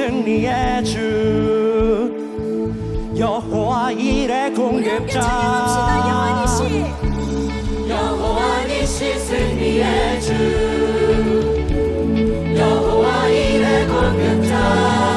승리의 주 여호와 일의 공급자. 여호와 이시 승리의 주 여호와 일의 공급자.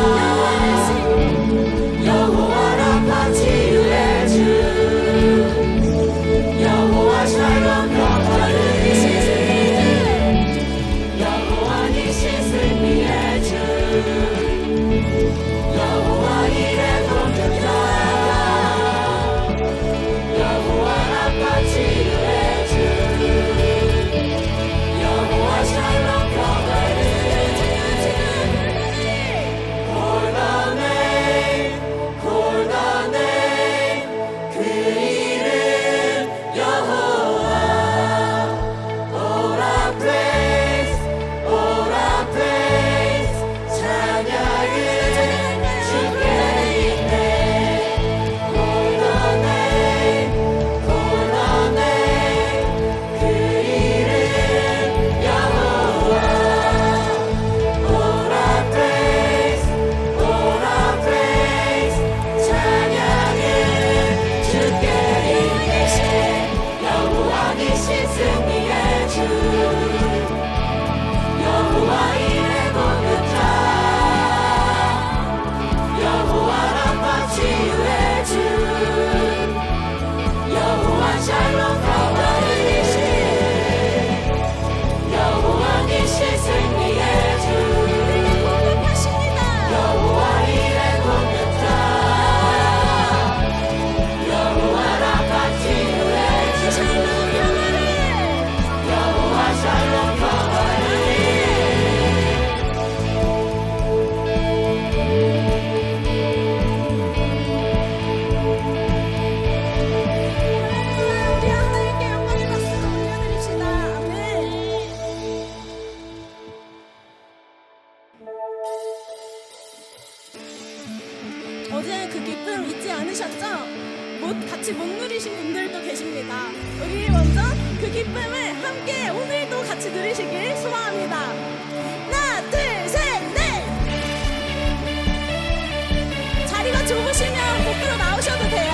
더 좁으시면 복도로 나오셔도 돼요.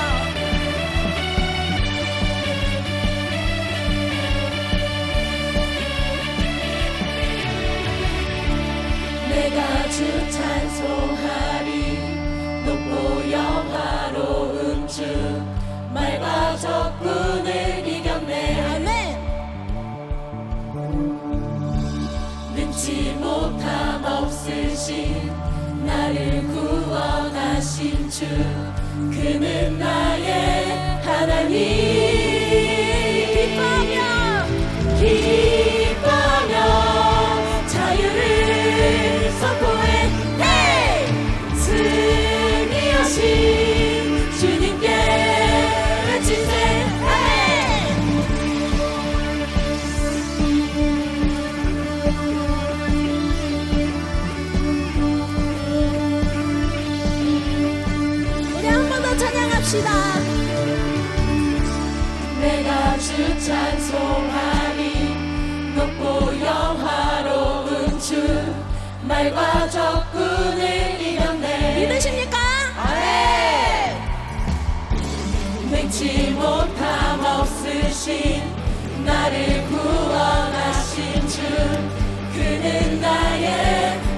내가 주 찬송하리 눈보여 바로 음주 맑아졌구네 주 그는 나의 하나님. 능치 못함 없으신 나를 구원하신 주 그는 나의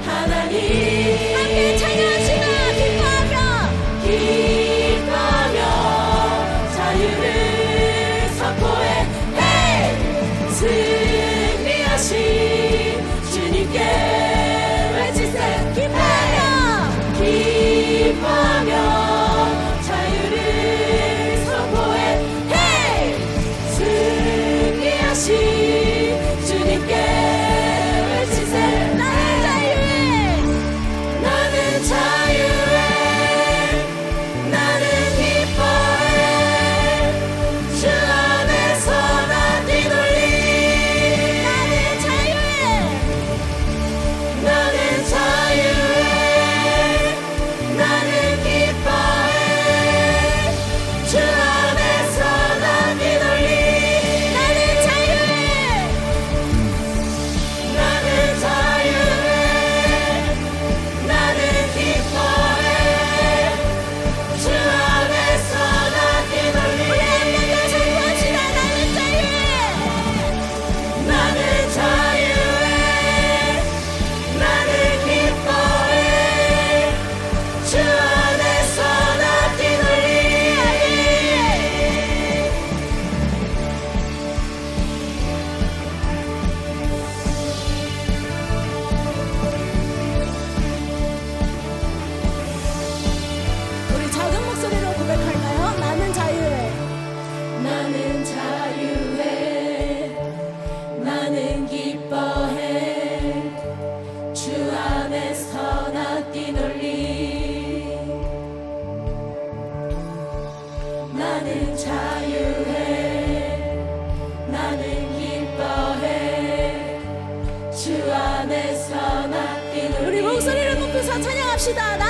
봅시다.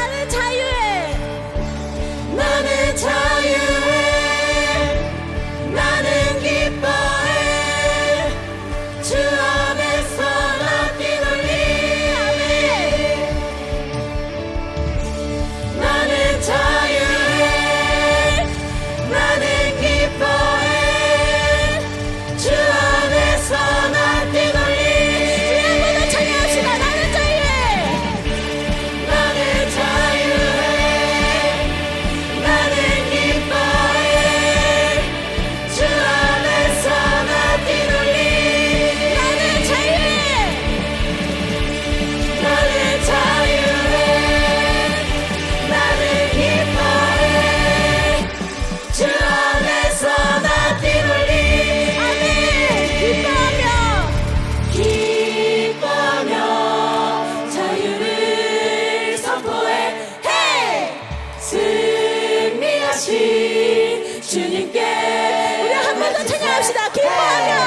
주님께 우리 한 번 더 찬양합시다. 기뻐하며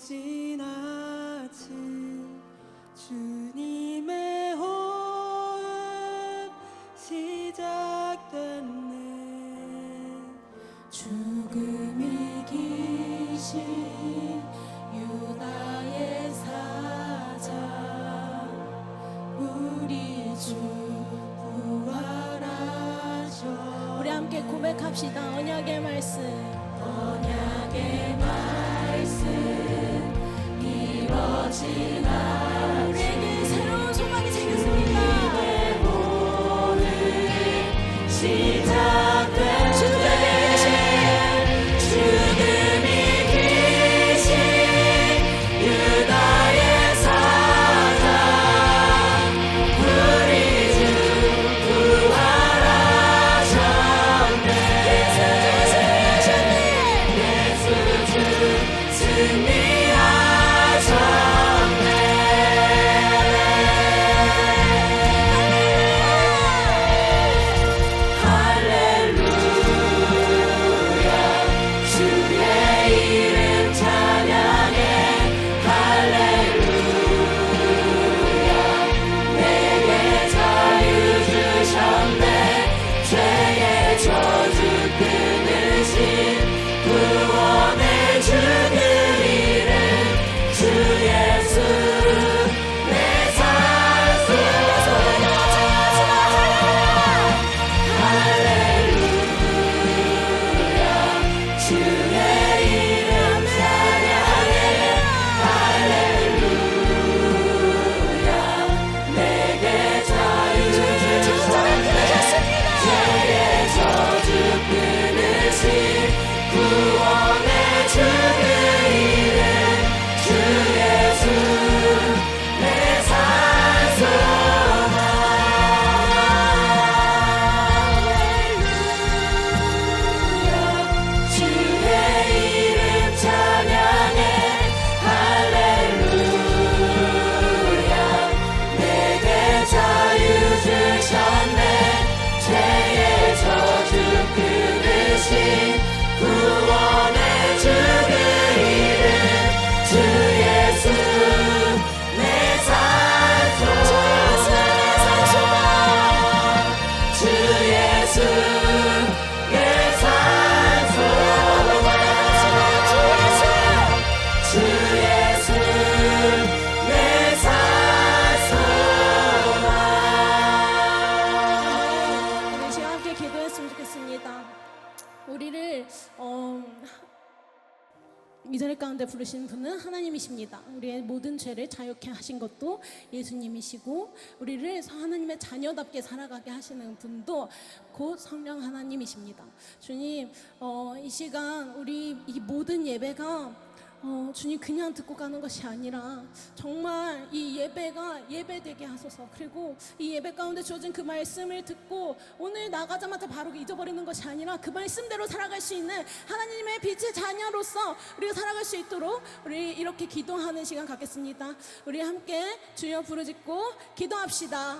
어진 아침 주님의 호흡 시작됐네 죽음 이 기신 유다의 사자 우리 주 부활하셔 우리 함께 고백합시다. 언약의 말씀. 언약의 말 새로운 소망이 생겼습니다. 시작 가운데 부르신 분은 하나님이십니다. 우리의 모든 죄를 자유케 하신 것도 예수님이시고 우리를 하나님의 자녀답게 살아가게 하시는 분도 곧 성령 하나님이십니다. 주님, 어, 이 시간 우리 이 모든 예배가 어, 주님 그냥 듣고 가는 것이 아니라 정말 이 예배가 예배되게 하소서. 그리고 이 예배 가운데 주어진 그 말씀을 듣고 오늘 나가자마자 바로 잊어버리는 것이 아니라 그 말씀대로 살아갈 수 있는 하나님의 빛의 자녀로서 우리가 살아갈 수 있도록 우리 이렇게 기도하는 시간 갖겠습니다. 우리 함께 주여 부르짖고 기도합시다.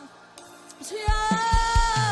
주여